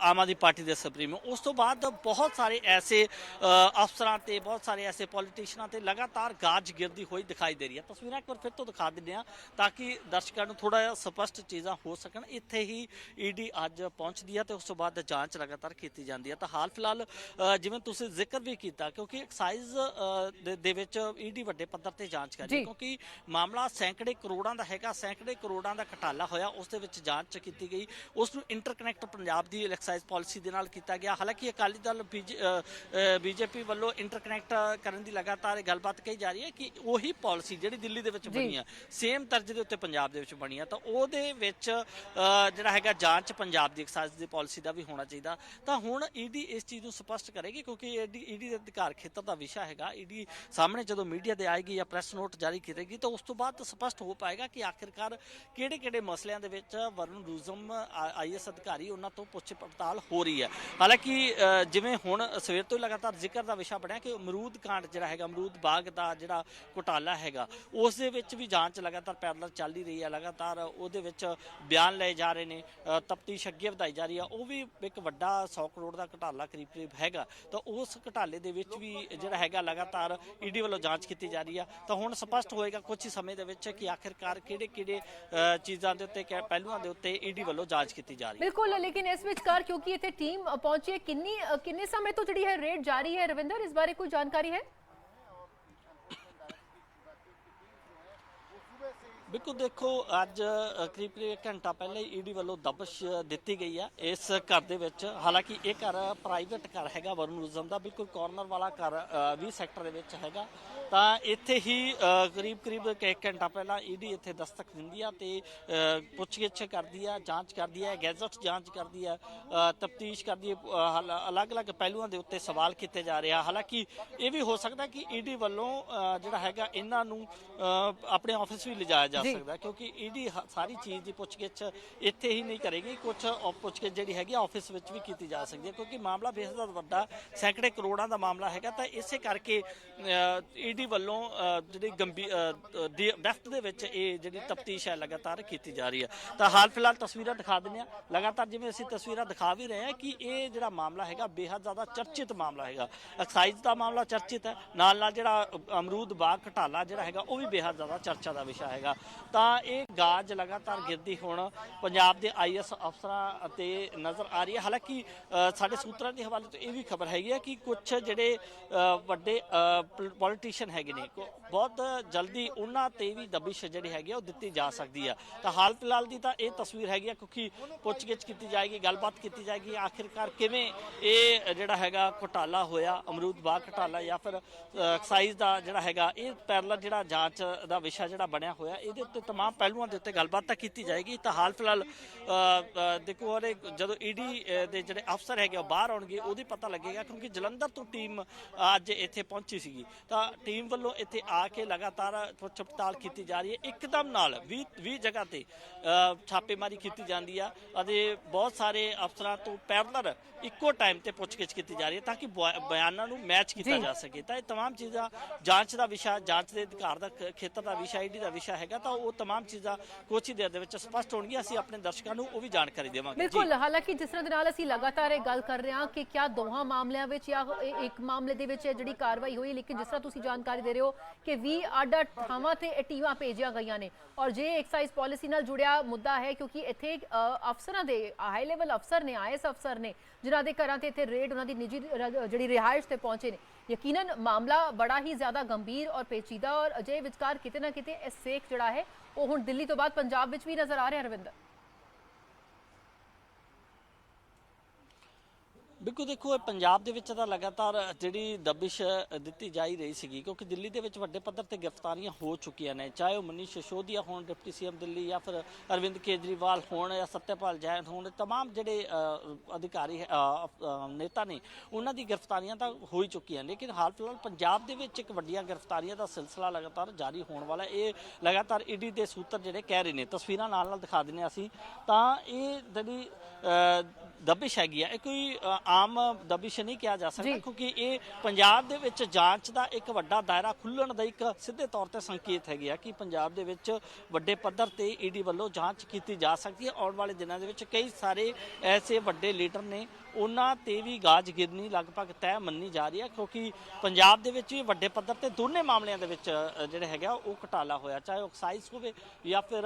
ਆਮ ਆਦਮੀ ਪਾਰਟੀ ਦੇ ਸੁਪਰੀਮ। ਉਸ ਤੋਂ ਬਾਅਦ ਬਹੁਤ ਸਾਰੇ ਐਸੇ ਅਫਸਰਾਂ ਤੇ, ਬਹੁਤ ਸਾਰੇ ਐਸੇ ਪੋਲੀਟੀਸ਼ੀਅਨਾਂ ਤੇ ਲਗਾਤਾਰ ਗਾਜ ਗਿਰਦੀ ਹੋਈ ਦਿਖਾਈ ਦੇ ਰਹੀ ਹੈ। ਤਸਵੀਰਾਂ ਇੱਕ ਵਾਰ ਫਿਰ ਤੋਂ ਦਿਖਾ ਦਿੰਦੇ ਹਾਂ, ਤਾਂ ਕਿ ਦਰਸ਼ਕਾਂ ਨੂੰ ਥੋੜਾ ਜਿਹਾ ਸਪਸ਼ਟ ਚੀਜ਼ਾਂ ਹੋ ਸਕਣ। ਇੱਥੇ ਹੀ ਈਡੀ ਅੱਜ ਪਹੁੰਚਦੀ ਹੈ ਤੇ ਉਸ ਤੋਂ ਬਾਅਦ ਜਾਂਚ ਲਗਾਤਾਰ ਕੀਤੀ ਜਾਂਦੀ ਹੈ। ਤਾਂ ਹਾਲ ਫਿਲਹਾਲ ਜਿਵੇਂ ਤੁਸੀਂ ਜ਼ਿਕਰ ਵੀ ਕੀਤਾ ਕਿਉਂਕਿ ਐਕਸਾਈਜ਼ ਦੇ- ਵਿੱਚ ਈਡੀ ਵੱਡੇ ਪੱਧਰ ਤੇ ਜਾਂਚ ਕਰ ਰਹੀ ਹੈ। ਕਿਉਂਕਿ ਮਾਮਲਾ ਸੈਂਕੜੇ ਕਰੋੜਾਂ ਦਾ ਹੈਗਾ ਸੈਂਕੜੇ ਕਰੋੜਾਂ ਦਾ ਘਟਾਲਾ ਹੋਇਆ ਉਸ ਦੇ ਵਿੱਚ ਜਾਂਚ ਕੀਤੀ ਗਈ ਉਸ ਨੂੰ ਇੰਟਰਕਨੈਕਟ ਪੰਜਾਬ ਦੀ ਐਕਸਾਈਜ਼ ਪਾਲਿਸੀ ਦੇ ਨਾਲ ਕੀਤਾ ਗਿਆ ਹਾਲਾਂਕਿ ਅਕਾਲੀ ਦਲ ਬੀਜੇਪੀ ਵੱਲੋਂ ਇੰਟਰਕਨੈਕਟ ਕਰਨ ਦੀ ਲਗਾਤਾਰ ਗੱਲਬਾਤ ਕਹੀ ਜਾ ਰਹੀ ਹੈ ਕਿ ਉਹੀ ਪਾਲਿਸੀ ਜਿਹੜੀ ਦਿੱਲੀ ਦੇ ਵਿੱਚ। ਬਣੀ ਹੈ ਸੇਮ ਤਰਜ਼ ਦੇ ਉੱਤੇ ਪੰਜਾਬ ਦੇ ਵਿੱਚ ਬਣੀ ਹੈ ਤਾਂ ਉਹਦੇ ਵਿੱਚ ਜਿਹੜਾ ਹੈਗਾ ਜਾਂਚ ਪੰਜਾਬ ਦੀ ਐਕਸਾਈਜ਼ ਦੀ ਪਾਲਿਸੀ ਦਾ ਵੀ ਹੋਣਾ ਚਾਹੀਦਾ ਤਾਂ ਹੁਣ ਈਡੀ ਇਸ ਚੀਜ਼ ਨੂੰ ਸਪਸ਼ਟ ਕਰੇਗੀ, ਕਿਉਂਕਿ ਈਡੀ ਈਡੀ ਦੇ ਅਧਿਕਾਰ ਖੇਤਰ ਦਾ ਵਿਸ਼ਾ ਹੈਗਾ। ਈਡੀ ਸਾਹਮਣੇ ਜਦੋਂ ਮੀਡੀਆ ਦੇ ਆਏਗੀ ਜਾਂ ਪ੍ਰੈਸ ਨੋਟ ਜਾਰੀ ਕਰੇਗੀ, ਤਾਂ ਉਸ ਤੋਂ ਬਾਅਦ ਸਪਸ਼ਟ ਹੋ ਪਾਏਗਾ ਕਿ ਆਖਿਰਕਾਰ ਕਿਹੜੇ ਕਿਹੜੇ ਮਸਲਿਆਂ ਦੇ ਵਿੱਚ ਵਰੁਣ ਰੂਜ਼ਮ ਆਈਐਸ ਅਧਿਕਾਰੀ ਉਹਨਾਂ ਤੋਂ ਪੁੱਛ ਪੜਤਾਲ ਹੋ ਰਹੀ ਹੈ। ਹਾਲਾਂਕਿ ਜਿਵੇਂ ਹੁਣ ਸਵੇਰ ਤੋਂ ਲਗਾਤਾਰ ਜ਼ਿਕਰ ਦਾ ਵਿਸ਼ਾ ਬਣਿਆ ਕਿ ਅਮਰੂਦ ਕਾਂਡ ਜਿਹੜਾ ਹੈਗਾ, ਅਮਰੂਦ ਬਾਗ ਦਾ ਜਿਹੜਾ ਘੁਟਾਲਾ ਹੈਗਾ, ਉਸ ਦੇ ਵਿੱਚ ਵੀ ਜਾਂਚ ਲਗਾਤਾਰ ਪੈਰਲਲ ਚੱਲ ਹੀ ਰਹੀ ਹੈ। ਲਗਾਤਾਰ ਉਹਦੇ ਵਿੱਚ ਬਿਆਨ ਲਏ ਜਾ ਰਹੇ ਨੇ ਤਫਤੀਸ਼ ਅੱਗੇ ਵਧਾਈ ਜਾ ਰਹੀ ਹੈ। ਉਹ ਵੀ ਇੱਕ ਵੱਡਾ 100 ਕਰੋੜ ਦਾ ਘੁਟਾਲਾ ਕਰੀਬ ਕਰੀਬ ਹੈ ਹੈਗਾ, ਤਾਂ ਉਸ ਘਟਾਲੇ ਦੇ ਵਿੱਚ ਵੀ ਜਿਹੜਾ ਹੈਗਾ ਲਗਾਤਾਰ ਈਡੀ ਵੱਲੋਂ ਜਾਂਚ ਕੀਤੀ ਜਾ ਰਹੀ ਹੈ ਤਾਂ ਹੁਣ ਸਪਸ਼ਟ ਹੋਏਗਾ ਕੁਝ ਹੀ ਸਮੇਂ ਦੇ ਵਿੱਚ ਕਿ ਆਖਿਰਕਾਰ ਕਿਹੜੇ ਕਿਹੜੇ ਚੀਜ਼ਾਂ ਦੇ ਉੱਤੇ ਕਿ ਪਹਿਲੂਆਂ ਦੇ ਉੱਤੇ ਈਡੀ ਵੱਲੋਂ ਜਾਂਚ ਕੀਤੀ ਜਾ ਰਹੀ ਹੈ। ਬਿਲਕੁਲ, ਲੇਕਿਨ ਇਸ ਵਿਚਕਾਰ ਕਿਉਂਕਿ ਇੱਥੇ ਟੀਮ ਪਹੁੰਚੀ ਹੈ, ਕਿੰਨੀ ਕਿੰਨੇ ਸਮੇਂ ਤੋਂ ਜਿਹੜੀ ਹੈ ਰੇਡ ਜਾਰੀ ਹੈ ਰਵਿੰਦਰ? ਇਸ ਬਾਰੇ ਕੋਈ ਜਾਣਕਾਰੀ ਹੈ? ਬਿਲਕੁਲ ਦੇਖੋ ਅੱਜ ਕਰੀਬ ਕਰੀਬ ਇੱਕ ਘੰਟਾ ਪਹਿਲੇ ਈਡੀ ਵੱਲੋਂ ਦਬਸ਼ ਦਿੱਤੀ ਗਈ ਆ। ਇਸ ਘਰ ਦੇ ਵਿੱਚ ਹਾਲਾਂਕਿ ਇਹ ਘਰ ਪ੍ਰਾਈਵੇਟ ਘਰ ਹੈਗਾ ਵਰੁਣ ਉਜ਼ਮ ਦਾ ਬਿਲਕੁਲ ਕਾਰਨਰ ਵਾਲਾ ਘਰ ਅ, 20 ਸੈਕਟਰ ਦੇ ਵਿੱਚ ਹੈਗਾ। ਤਾਂ ਇੱਥੇ ਹੀ ਕਰੀਬ ਕਰੀਬ ਇੱਕ ਘੰਟਾ ਪਹਿਲਾਂ ਈਡੀ ਇੱਥੇ ਦਸਤਕ ਦਿੰਦੀ ਆ ਤੇ ਪੁੱਛਗਿੱਛ ਕਰਦੀ ਆ ਜਾਂਚ ਕਰਦੀ ਆ ਗੈਜ਼ਟ ਜਾਂਚ ਕਰਦੀ ਆ ਤਫਤੀਸ਼ ਕਰਦੀ ਆ ਅਲੱਗ-ਅਲੱਗ ਪਹਿਲੂਆਂ ਦੇ ਉੱਤੇ ਸਵਾਲ ਕੀਤੇ ਜਾ ਰਹੇ ਆ ਹਾਲਾਂਕਿ ਇਹ ਵੀ ਹੋ ਸਕਦਾ ਕਿ ਈਡੀ ਵੱਲੋਂ ਜਿਹੜਾ ਹੈਗਾ ਇਹਨਾਂ ਨੂੰ ਆਪਣੇ ਆਫਿਸ ਵੀ ਲਿਜਾਇਆ ਜਾ ਜੀ। ਸਕਦਾ ਕਿਉਂਕਿ ਈਡੀ ਸਾਰੀ ਚੀਜ਼ ਦੀ ਪੁੱਛਗਿੱਛ ਇੱਥੇ ਹੀ ਨਹੀਂ ਕਰੇਗੀ ਕੁਝ ਪੁੱਛਗਿੱਛ ਜਿਹੜੀ ਹੈਗੀ ਆਫਿਸ ਵਿੱਚ ਵੀ ਕੀਤੀ ਜਾ ਸਕਦੀ ਹੈ ਕਿਉਂਕਿ ਮਾਮਲਾ ਬੇਹੱਦ ਵੱਡਾ ਸੈਂਕੜੇ ਕਰੋੜਾਂ ਦਾ ਮਾਮਲਾ ਹੈਗਾ ਤਾਂ ਇਸੇ ਕਰਕੇ ਈਡੀ ਵੱਲੋਂ ਜਿਹੜੀ ਗੰਭੀਰ ਡੈਫਟ ਦੇ ਵਿੱਚ ਇਹ ਜਿਹੜੀ ਤਫਤੀਸ਼ ਹੈ, ਲਗਾਤਾਰ ਕੀਤੀ ਜਾ ਰਹੀ ਹੈ। ਤਾਂ ਹਾਲ ਫਿਲਹਾਲ ਤਸਵੀਰਾਂ ਦਿਖਾ ਦਿੰਦੇ ਆ ਲਗਾਤਾਰ ਜਿਵੇਂ ਅਸੀਂ ਤਸਵੀਰਾਂ ਦਿਖਾ ਵੀ ਰਹੇ ਹਾਂ ਕਿ ਇਹ ਜਿਹੜਾ ਮਾਮਲਾ ਹੈਗਾ, ਬੇਹੱਦ ਜ਼ਿਆਦਾ ਚਰਚਿਤ ਮਾਮਲਾ ਹੈਗਾ। ਐਕਸਾਈਜ਼ ਦਾ ਮਾਮਲਾ ਚਰਚਿਤ ਹੈ। ਨਾਲ ਨਾਲ ਜਿਹੜਾ ਅਮਰੂਦ ਬਾਗ ਘਟਾਲਾ ਜਿਹੜਾ ਹੈਗਾ, ਉਹ ਵੀ ਬੇਹੱਦ ਜ਼ਿਆਦਾ ਚਰਚਾ ਦਾ ਵਿਸ਼ਾ ਹੈਗਾ। ਤਾਂ ਇਹ ਗਾਜ ਲਗਾਤਾਰ ਗਿਰਦੀ ਹੁਣ ਪੰਜਾਬ ਦੇ ਆਈਐਸ ਅਫਸਰਾਂ ਅਤੇ ਨਜ਼ਰ ਆ ਰਹੀ ਹੈ। ਹਾਲਾਂਕਿ ਸਾਡੇ ਸੂਤਰਾਂ ਦੇ ਹਵਾਲੇ ਤੋਂ ਇਹ ਵੀ ਖਬਰ ਹੈਗੀ ਹੈ ਕਿ ਕੁਝ ਜਿਹੜੇ ਵੱਡੇ ਪੋਲੀਟੀਸ਼ੀਅਨ ਹੈਗੇ ਨੇ ਕੋ- ਬਹੁਤ ਜਲਦੀ ਉਹਨਾਂ ਤੇ ਵੀ ਦਬਿਸ਼ ਜਿਹੜੀ ਹੈਗੀ ਆ ਉਹ ਦਿੱਤੀ ਜਾ ਸਕਦੀ ਆ ਤਾਂ ਹਾਲ ਫਿਲਹਾਲ ਦੀ ਤਾਂ ਇਹ ਤਸਵੀਰ ਹੈਗੀ ਆ ਕਿਉਂਕਿ ਪੁੱਛਗਿੱਛ ਕੀਤੀ ਜਾਏਗੀ ਗੱਲਬਾਤ ਕੀਤੀ ਜਾਏਗੀ ਆਖਿਰਕਾਰ ਕਿਵੇਂ ਇਹ ਜਿਹੜਾ ਹੈਗਾ ਘੁਟਾਲਾ ਹੋਇਆ ਅਮਰੂਦ ਬਾਗ ਘੁਟਾਲਾ ਜਾਂ ਫਿਰ ਐਕਸਾਈਜ਼ ਦਾ ਜਿਹੜਾ ਹੈਗਾ ਇਹ ਪੈਰਲਲ ਜਿਹੜਾ ਜਾਂਚ ਦਾ ਵਿਸ਼ਾ ਜਿਹੜਾ ਬਣਿਆ ਹੋਇਆ ਇਹਦੇ ਉੱਤੇ तमाम ਪਹਿਲੂਆਂ ਦੇ ਉੱਤੇ ਗੱਲਬਾਤ ਤਾਂ ਕੀਤੀ ਜਾਏਗੀ ਤਾਂ ਹਾਲ ਫਿਲਹਾਲ ਅ, ਅ, ਦੇਖੋ ਉਹਦੇ ਜਦੋਂ ਈਡੀ ਦੇ ਜਿਹੜੇ ਅਫਸਰ ਹੈਗੇ ਉਹ ਬਾਹਰ ਆਉਣਗੇ ਉਹਦੀ ਪਤਾ ਲੱਗੇਗਾ ਕਿਉਂਕਿ ਜਲੰਧਰ ਤੋਂ ਟੀਮ ਅੱਜ ਇੱਥੇ ਪਹੁੰਚੀ ਸੀਗੀ ਤਾਂ ਟੀਮ ਵੱਲੋਂ ਇੱਥੇ ਆ ਕੇ ਲਗਾਤਾਰ ਪੁੱਛ ਪੜਤਾਲ ਕੀਤੀ ਜਾ ਰਹੀ ਹੈ ਇੱਕਦਮ ਨਾਲ 20 20 ਜਗ੍ਹਾ ਤੇ ਅ, ਛਾਪੇਮਾਰੀ ਕੀਤੀ ਜਾਂਦੀ ਆ ਅਤੇ ਬਹੁਤ ਸਾਰੇ ਅਫਸਰਾਂ ਤੋਂ ਪੈਰਲਰ ਇੱਕੋ ਟਾਈਮ ਤੇ ਪੁੱਛਗਿੱਛ ਕੀਤੀ ਜਾ ਰਹੀ ਹੈ ਤਾਂ ਕਿ ਬਿਆ- ਬਿਆਨਾਂ ਨੂੰ ਮੈਚ ਕੀਤਾ ਜੀ। ਜਾ ਸਕੇ ਤਾਂ ਇਹ तमाम ਚੀਜ਼ਾਂ ਜਾਂਚ ਦਾ ਵਿਸ਼ਾ ਜਾਂਚ ਦੇ ਅਧਿਕਾਰ ਦਾ ਖ- ਖੇਤਰ ਦਾ ਵਿਸ਼ਾ ਈਡੀ ਦਾ ਵਿਸ਼ਾ ਹੈਗਾ ਤਾਂ ਉਹ तमाम ਚੀਜ਼ਾਂ ਕੁਛ ਹੀ ਦੇਰ ਦੇ ਵਿੱਚ ਸਪਸ਼ਟ ਹੋਣਗੀਆਂ ਅਸੀਂ ਆਪਣੇ ਦਰਸ਼ਕਾਂ ਨੂੰ ਉਹ ਵੀ ਜਾਣਕਾਰੀ ਦੇਵਾਂਗੇ ਬਿਲਕੁਲ ਹਾਲਾਂਕਿ ਜਿਸ ਤਰ੍ਹਾਂ ਦੇ ਨਾਲ ਅਸੀਂ ਲਗਾਤਾਰ ਇਹ ਗੱਲ ਕਰ ਰਹੇ ਹਾਂ ਕਿ ਕਿਆ ਦੋਹਾਂ ਮਾਮਲਿਆਂ ਵਿੱਚ ਜਾਂ ਇਹ ਇੱਕ ਮਾਮਲੇ ਦੇ ਵਿੱਚ ਇਹ ਜਿਹੜੀ ਕਾਰਵਾਈ ਹੋਈ ਲੇਕਿਨ ਜਿਸ ਤਰ੍ਹਾਂ ਤੁਸੀਂ ਜਾਣਕਾਰੀ ਦੇ ਰਹੇ ਹੋ ਕਿ 20 ਅੱਡ ਥਾਵਾਂ ਤੇ ਇਹ ਭੇਜੀਆਂ ਗਈਆਂ ਨੇ। ਔਰ ਜੇ ਐਕਸਾਈਜ਼ ਪਾਲਿਸੀ ਨਾਲ ਜੁੜਿਆ ਮੁੱਦਾ ਹੈ, ਕਿਉਂਕਿ ਇੱਥੇ ਅਫਸਰਾਂ ਦੇ ਹਾਈ ਲੈਵਲ ਅਫਸਰ ਨੇ ਆਈਐਸ ਅਫਸਰ ਨੇ, ਜਿਨ੍ਹਾਂ ਦੇ ਘਰਾਂ ਤੇ ਇੱਥੇ ਰੇਡ ਉਹਨਾਂ ਦੀ ਨਿੱਜੀ ਜਿਹੜੀ ਰਿਹਾਇਸ਼ ਤੇ ਪਹੁੰਚੇ ਨੇ। ਯਕੀਨਨ ਮਾਮਲਾ ਬੜਾ ਹੀ ਜ਼ਿਆਦਾ ਗੰਭੀਰ ਔਰ ਪੇਚੀਦਾ ਔਰ ਅਜੇ ਵਿਚਕਾਰ ਕਿਤੇ ਨਾ ਕਿਤੇ ਇਹ ਸੇਕ ਜਿਹੜਾ ਹੈ, ਉਹ ਹੁਣ ਦਿੱਲੀ ਤੋਂ ਬਾਅਦ ਪੰਜਾਬ ਵਿੱਚ ਵੀ ਨਜ਼ਰ ਆ ਰਿਹਾ, ਰਵਿੰਦਰ। ਬਿਲਕੁਲ ਦੇਖੋ ਇਹ ਪੰਜਾਬ ਦੇ ਵਿੱਚ ਤਾਂ ਲਗਾਤਾਰ ਜਿਹੜੀ ਦਬਿਸ਼ ਦਿੱਤੀ ਜਾ ਹੀ ਰਹੀ ਸੀਗੀ ਕਿਉਂਕਿ ਦਿੱਲੀ ਦੇ ਵਿੱਚ ਵੱਡੇ ਪੱਧਰ ਤੇ ਗ੍ਰਿਫਤਾਰੀਆਂ ਹੋ ਚੁੱਕੀਆਂ ਨੇ ਚਾਹੇ ਉਹ ਮਨੀਸ਼ ਸਿਸੋਦੀਆ ਹੋਣ ਡਿਪਟੀ ਸੀਐਮ ਦਿੱਲੀ ਜਾਂ ਫਿਰ ਅਰਵਿੰਦ ਕੇਜਰੀਵਾਲ ਹੋਣ ਜਾਂ ਸੱਤਿਆਪਾਲ ਜੈਨ ਹੋਣ ਤਮਾਮ ਜਿਹੜੇ ਅਧਿਕਾਰੀ ਨੇਤਾ ਨੇ ਉਹਨਾਂ ਦੀ ਗ੍ਰਿਫਤਾਰੀਆਂ ਤਾਂ ਹੋ ਹੀ ਚੁੱਕੀਆਂ ਲੇਕਿਨ ਹਾਲ ਫਿਲਹਾਲ ਪੰਜਾਬ ਦੇ ਵਿੱਚ ਇੱਕ ਵੱਡੀਆਂ ਗ੍ਰਿਫਤਾਰੀਆਂ ਦਾ ਸਿਲਸਿਲਾ ਲਗਾਤਾਰ ਜਾਰੀ ਹੋਣ ਵਾਲਾ ਇਹ ਲਗਾਤਾਰ ਈਡੀ ਦੇ ਸੂਤਰ ਜਿਹੜੇ ਕਹਿ ਰਹੇ ਨੇ ਤਸਵੀਰਾਂ ਨਾਲ ਨਾਲ ਦਿਖਾ ਦਿੰਨੇ ਅਸੀਂ ਤਾਂ ਇਹ ਜਿਹੜੀ ਅ, ਦਬਿਸ਼ ਹੈਗੀ ਆ ਇਹ ਕੋਈ ਆਮ ਦਬਿਸ਼ ਨਹੀਂ ਕਿਹਾ ਜਾ ਸਕਦਾ। ਕਿਉਂਕਿ ਇਹ ਪੰਜਾਬ ਦੇ ਵਿੱਚ ਜਾਂਚ ਦਾ ਇੱਕ ਵੱਡਾ ਦਾਇਰਾ ਖੁੱਲਣ ਦਾ ਇੱਕ ਸਿੱਧੇ ਤੌਰ ਤੇ ਸੰਕੇਤ ਹੈਗੀ ਆ ਕਿ ਪੰਜਾਬ ਦੇ ਵਿੱਚ ਵੱਡੇ ਪੱਧਰ ਤੇ ਈਡੀ ਵੱਲੋਂ ਜਾਂਚ ਕੀਤੀ ਜਾ ਸਕਦੀ ਹੈ ਆਉਣ ਵਾਲੇ ਦਿਨਾਂ ਦੇ ਵਿੱਚ ਕਈ ਸਾਰੇ ਐਸੇ ਵੱਡੇ ਲੀਡਰ ਨੇ ਉਹਨਾਂ ਤੇ ਵੀ ਗਾਜ ਗਿਰਨੀ ਲਗਭਗ ਤੈਅ ਮੰਨੀ ਜਾ ਰਹੀ ਹੈ ਕਿਉਂਕਿ ਪੰਜਾਬ ਦੇ ਵਿੱਚ ਵੀ ਵੱਡੇ ਪੱਧਰ ਤੇ ਦੋਨੇ ਮਾਮਲਿਆਂ ਦੇ ਵਿੱਚ ਜਿਹੜੇ ਹੈਗਾ ਉਹ ਘਟਾਲਾ ਹੋਇਆ ਚਾਹੇ ਆਕਸਾਈਜ਼ ਹੋਵੇ ਜਾਂ ਫਿਰ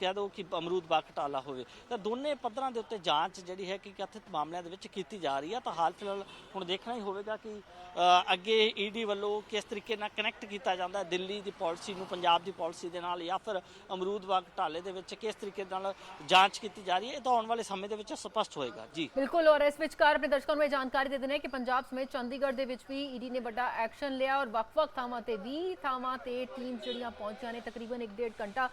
ਕਹਿ ਦੋ ਕਿ ਅਮਰੂਦ ਬਾਗ ਘਟਾਲਾ ਹੋਵੇ। ਤਾਂ ਦੋਨੇ ਪੱਧਰਾਂ ਦੇ ਉੱਤੇ ਜਾਂਚ ਜਿਹੜੀ ਹੈ ਕਿ ਕਥਿਤ ਮਾਮਲਿਆਂ ਦੇ ਵਿੱਚ ਕੀਤੀ ਜਾ ਰਹੀ ਹੈ। ਤਾਂ ਹਾਲ ਫਿਲਹਾਲ ਹੁਣ ਦੇਖਣਾ ਹੀ ਹੋਵੇਗਾ ਕਿ ਅ, ਅੱਗੇ ਈਡੀ ਵੱਲੋਂ ਕਿਸ ਤਰੀਕੇ ਨਾਲ ਕਨੈਕਟ ਕੀਤਾ ਜਾਂਦਾ ਹੈ ਦਿੱਲੀ ਦੀ ਪਾਲਿਸੀ ਨੂੰ ਪੰਜਾਬ ਦੀ ਪਾਲਿਸੀ ਦੇ ਨਾਲ ਜਾਂ ਫਿਰ ਅਮਰੂਦ ਬਾਗ ਘਟਾਲੇ ਦੇ ਵਿੱਚ ਕਿਸ ਤਰੀਕੇ ਨਾਲ ਜਾਂਚ ਕੀਤੀ ਜਾ ਰਹੀ ਹੈ ਇਹ ਤਾਂ ਆਉਣ ਵਾਲੇ ਸਮੇਂ ਦੇ ਵਿੱਚ ਸਪਸ਼ਟ ਹੋਏਗਾ। ਜੀ। ਬਿਲਕੁਲ, ਔਰ ਇਸ ਵਿਚਕਾਰ ਆਪਣੇ ਦਰਸ਼ਕਾਂ ਨੂੰ ਇਹ ਜਾਣਕਾਰੀ ਦੇ ਦਿੰਦੇ ਹਾਂ ਕਿ ਪੰਜਾਬ ਸਮੇਤ ਚੰਡੀਗੜ੍ਹ ਦੇ ਵਿੱਚ ਵੀ ਈਡੀ ਨੇ ਵੱਡਾ ਐਕਸ਼ਨ ਲਿਆ ਔਰ ਵੱਖ-ਵੱਖ ਥਾਵਾਂ ਤੇ 20 ਥਾਵਾਂ ਤੇ ਟੀਮ ਜਿਹੜੀਆਂ ਪਹੁੰਚੀਆਂ ਨੇ, ਤਕਰੀਬਨ 1.5 ਘੰਟਾ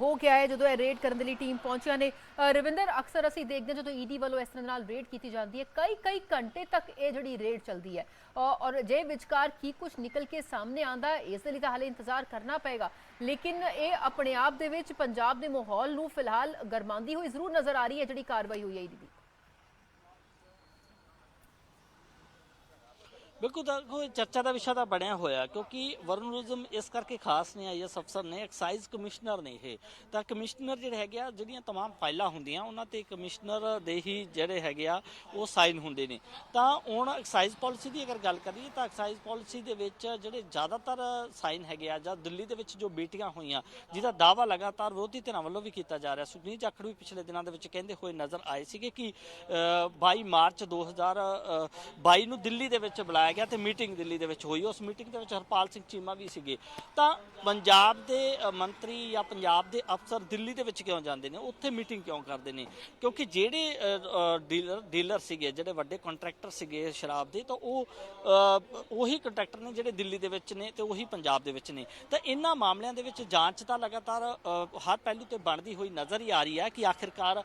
ਹੋ ਗਿਆ ਹੈ ਜਦੋਂ ਇਹ ਰੇਡ ਕਰਨ ਦੇ ਲਈ ਟੀਮ ਪਹੁੰਚੀਆਂ ਨੇ। ਰਵਿੰਦਰ, ਅਕਸਰ ਅਸੀਂ ਦੇਖਦੇ ਹਾਂ ਜਦੋਂ ਈਡੀ ਵੱਲੋਂ ਇਸ ਤਰ੍ਹਾਂ ਨਾਲ ਰੇਡ ਕੀਤੀ ਜਾਂਦੀ ਹੈ ਕਈ ਕਈ ਘੰਟੇ ਤੱਕ ਇਹ ਜਿਹੜੀ ਰੇਡ ਚੱਲਦੀ ਹੈ। ਔਰ ਜੇ ਵਿਚਕਾਰ ਕੀ ਕੁਝ ਨਿਕਲ ਕੇ ਸਾਹਮਣੇ ਆਂਦਾ ਇਸ ਦੇ ਲਈ ਤਾਂ ਹਾਲੇ ਇੰਤਜ਼ਾਰ ਕਰਨਾ ਪਏਗਾ। ਲੇਕਿਨ ਇਹ ਆਪਣੇ ਆਪ ਦੇ ਵਿੱਚ ਪੰਜਾਬ ਦੇ ਮਾਹੌਲ ਨੂੰ ਫਿਲਹਾਲ ਗਰਮਾਉਂਦੀ ਹੋਈ ਜ਼ਰੂਰ ਨਜ਼ਰ ਆ ਰਹੀ ਹੈ, ਜਿਹੜੀ ਕਾਰਵਾਈ ਹੋਈ ਹੈ ਈਡੀ ਦੀ। ਬਿਲਕੁਲ ਤਾਂ ਕੋਈ ਚਰਚਾ ਦਾ ਵਿਸ਼ਾ ਤਾਂ ਬਣਿਆ ਹੋਇਆ ਕਿਉਂਕਿ ਵਰਨਲਿਜ਼ਮ ਇਸ ਕਰਕੇ ਖਾਸ ਨੇ ਆਈਐਸ ਅਫਸਰ ਨੇ ਐਕਸਾਈਜ਼ ਕਮਿਸ਼ਨਰ ਨੇ ਇਹ ਤਾਂ ਕਮਿਸ਼ਨਰ ਜਿਹੜੇ ਹੈਗੇ ਆ ਜਿਹੜੀਆਂ तमाम ਫਾਈਲਾਂ ਹੁੰਦੀਆਂ ਉਹਨਾਂ ਤੇ ਕਮਿਸ਼ਨਰ ਦੇ ਹੀ ਜਿਹੜੇ ਹੈਗੇ ਆ ਉਹ ਸਾਈਨ ਹੁੰਦੇ ਨੇ ਤਾਂ ਹੁਣ ਐਕਸਾਈਜ਼ ਪਾਲਿਸੀ ਦੀ ਅਗਰ ਗੱਲ ਕਰੀਏ ਤਾਂ ਐਕਸਾਈਜ਼ ਪਾਲਿਸੀ ਦੇ ਵਿੱਚ ਜਿਹੜੇ ਜ਼ਿਆਦਾਤਰ ਸਾਈਨ ਹੈਗੇ ਆ ਜਾਂ ਦਿੱਲੀ ਦੇ ਵਿੱਚ ਜੋ ਬੇਟੀਆਂ ਹੋਈਆਂ ਜਿਹਦਾ ਦਾਵਾ ਲਗਾਤਾਰ ਵਿਰੋਧੀ ਧਿਰਾਂ ਵੱਲੋਂ ਵੀ ਕੀਤਾ ਜਾ ਰਿਹਾ ਸੁਖਨੀਤ ਜਾਖੜ ਵੀ ਪਿਛਲੇ ਦਿਨਾਂ ਦੇ ਵਿੱਚ ਕਹਿੰਦੇ ਹੋਏ ਨਜ਼ਰ ਆਏ ਸੀਗੇ ਕਿ ਅ, 22 ਮਾਰਚ 2022 ਨੂੰ ਦਿੱਲੀ ਦੇ ਵਿੱਚ ਬੁਲਾਇਆ ਗਿਆ ਤੇ ਮੀਟਿੰਗ ਦਿੱਲੀ ਦੇ ਵਿੱਚ ਹੋਈ। ਉਸ ਮੀਟਿੰਗ ਦੇ ਵਿੱਚ ਹਰਪਾਲ ਸਿੰਘ ਚੀਮਾ ਵੀ ਸੀਗੇ। ਤਾਂ ਪੰਜਾਬ ਦੇ ਮੰਤਰੀ ਜਾਂ ਪੰਜਾਬ ਦੇ ਅਫਸਰ ਦਿੱਲੀ ਦੇ ਵਿੱਚ ਕਿਉਂ ਜਾਂਦੇ ਨੇ? ਉੱਥੇ ਮੀਟਿੰਗ ਕਿਉਂ ਕਰਦੇ ਨੇ? ਕਿਉਂਕਿ ਜਿਹੜੇ ਡੀਲਰ ਡੀਲਰ ਸੀਗੇ ਜਿਹੜੇ ਵੱਡੇ ਕੰਟਰੈਕਟਰ ਸੀਗੇ ਸ਼ਰਾਬ ਦੇ ਤਾਂ ਉਹ ਉਹੀ ਕੰਟਰੈਕਟਰ ਨੇ ਜਿਹੜੇ ਦਿੱਲੀ ਦੇ ਵਿੱਚ ਨੇ ਤੇ ਉਹੀ ਪੰਜਾਬ ਦੇ ਵਿੱਚ ਨੇ। ਤਾਂ ਇਹਨਾਂ ਮਾਮਲਿਆਂ ਦੇ ਵਿੱਚ ਜਾਂਚ ਤਾਂ ਲਗਾਤਾਰ ਹਰ ਪਹਿਲੂ ਤੇ ਬਣਦੀ ਹੋਈ ਨਜ਼ਰ ਹੀ ਆ ਰਹੀ ਹੈ ਕਿ ਆਖਿਰਕਾਰ